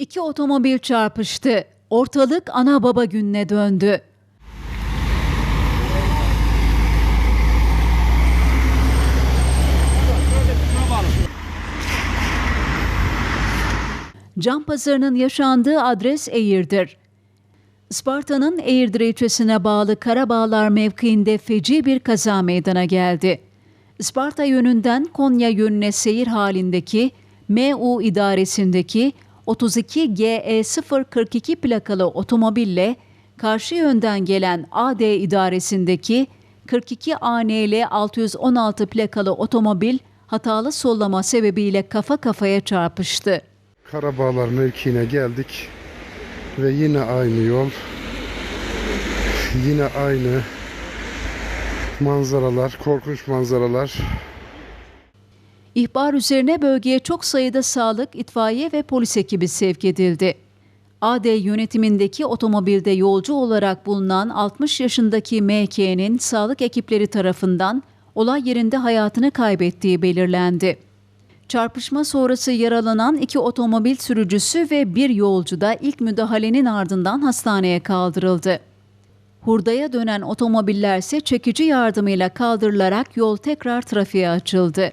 İki otomobil çarpıştı. Ortalık ana baba gününe döndü. Can pazarının yaşandığı adres Eğirdir. Isparta'nın Eğirdir ilçesine bağlı Karabağlar mevkiinde feci bir kaza meydana geldi. Isparta yönünden Konya yönüne seyir halindeki MU idaresindeki 32 GE 042 plakalı otomobille karşı yönden gelen AD idaresindeki 42 ANL 616 plakalı otomobil hatalı sollama sebebiyle kafa kafaya çarpıştı. Karabağlar mevkiine geldik ve yine aynı yol yine aynı manzaralar korkunç manzaralar İhbar üzerine bölgeye çok sayıda sağlık, itfaiye ve polis ekibi sevk edildi. AD yönetimindeki otomobilde yolcu olarak bulunan 60 yaşındaki MK'nin sağlık ekipleri tarafından olay yerinde hayatını kaybettiği belirlendi. Çarpışma sonrası yaralanan iki otomobil sürücüsü ve bir yolcu da ilk müdahalenin ardından hastaneye kaldırıldı. Hurdaya dönen otomobiller ise çekici yardımıyla kaldırılarak yol tekrar trafiğe açıldı.